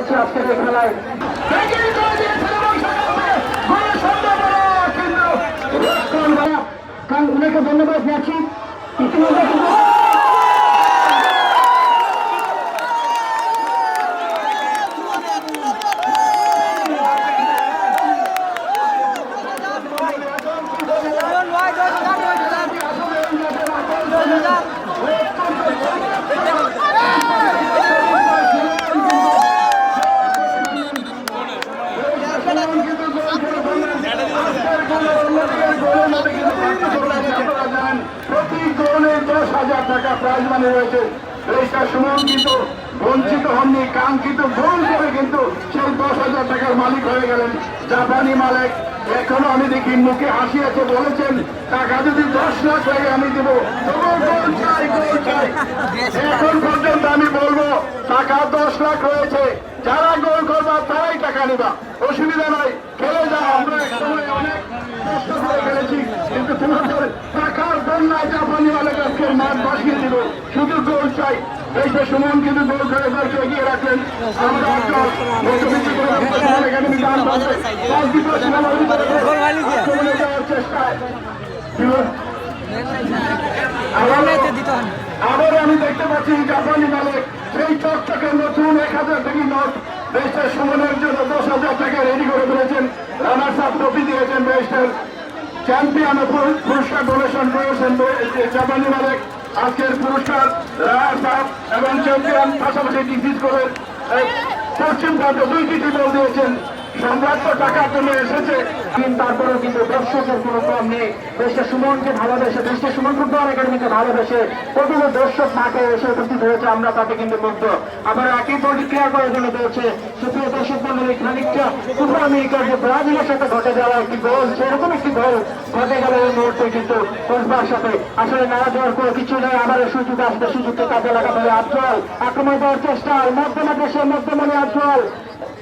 পাচ্ছি আজকের এই খেলায় ধন্যবাদ জানাচ্ছি ইতিমধ্যে কিন্তু প্রতি গোলে দশ হাজার টাকা প্রাইজ মানি রয়েছে। রেজিস্টার সুমন কিন্তু বঞ্চিত হননি, কাঙ্ক্ষিত গোল করে কিন্তু সেই দশ হাজার টাকার মালিক হয়ে গেলেন জাপানি মালিক। এখনও আমি দেখি মুখে হাসি আছে, বলেছেন, টাকা যদি দশ লাখ হয়ে আমি দেব। এখন পর্যন্ত আমি বলব, টাকা দশ লাখ রয়েছে, যারা গোল করবা তারাই টাকা নিবা। অসুবিধা নাই, খেলে যাও, আমরা অনেক কষ্ট করে খেলেছি, কিন্তু টাকার বন্যায় জাপানি মালিক আজকের মাঠ বাসিয়ে দিব শুধু গোল চাই এই যে সুমন কিন্তু গোল করে এবারকে এগিয়ে রাখলেন আবার- আমি দেখতে পাচ্ছি জাপানি মালিক সেই চকচকে নতুন এক হাজার টাকি নোট। দেশের সুমনের জন্য দশ হাজার টাকা রেডি করে ফেলেছেন রানার সাপ ট্রফি দিয়েছেন দেশের চ্যাম্পিয়ন পুরস্কার ডোনেশন করেছেন জাপানি মালিক, আজকের পুরস্কার এবং চ্যাম্পিয়ন, পাশাপাশি ডিসিজ করে পশ্চিম প্রান্তে দুইটি টিমল দিয়েছেন। তারপরেও কিন্তু দর্শকের কম নেই। দেশের সুমনকে ভালোবেসে দেশের সুমন ফুটবল একাডেমিকে ভালোবেসে দর্শক এসে উপস্থিত হয়েছে, আমরা তাতে কিন্তু মুগ্ধ। আবার একই প্রতিক্রিয়া করে পেয়েছে সুপ্রিয় দর্শক খানিকটা পূর্ব আমেরিকার যে ব্রাজিলের সাথে ঘটে যাওয়া একটি সেরকম একটি ঘটে গেল এই মুহূর্তে কিন্তু সাথে। আসলে না দেওয়ার কোনো কিছু নেই। আবার সুযোগ আসবে সুযোগকে কাজে লাগাতে হবে আফজল। আক্রমণ দেওয়ার চেষ্টা। মধ্যমা দেশে মধ্যমণি আফজল। আফজল সু-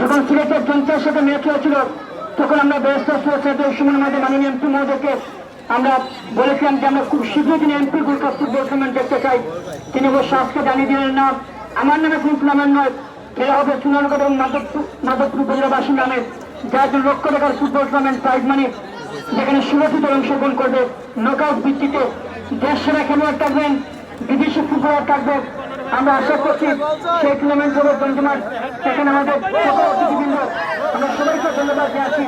যখন সিলেটের জনতার সাথে ম্যাচ হয়েছিল, তখন আমরা ব্যস্ত মাননীয় এমপি মহোদয়কে আমরা বলেছিলাম যে আমরা খুব শীঘ্রই তিনি এমপি ফুটবল দেখতে চাই। তিনি অবশ্য আজকে জানিয়ে দিলেন না, আমার নামে কোন টুর্নামেন্ট নয়, খেলা হবে চুনারগড় এবং মাধবপুর উপজেলাবাসীর নামে যার জন্য লক্ষ টাকার ফুটবল টুর্নামেন্ট প্রাইজ মানি, যেখানে সুরক্ষিত অংশগ্রহণ করবে। নকআউট ভিত্তিতে দেশ সেরা খেলোয়াড় থাকবেন, বিদেশি ফুটবলার থাকবে আমরা আশা করছি সেই টুর্নামেন্ট হবে জমজমাট সেখানে আমাদের সকল অতিথিবৃন্দ, আমরা সবাইকে ধন্যবাদ জানাচ্ছি।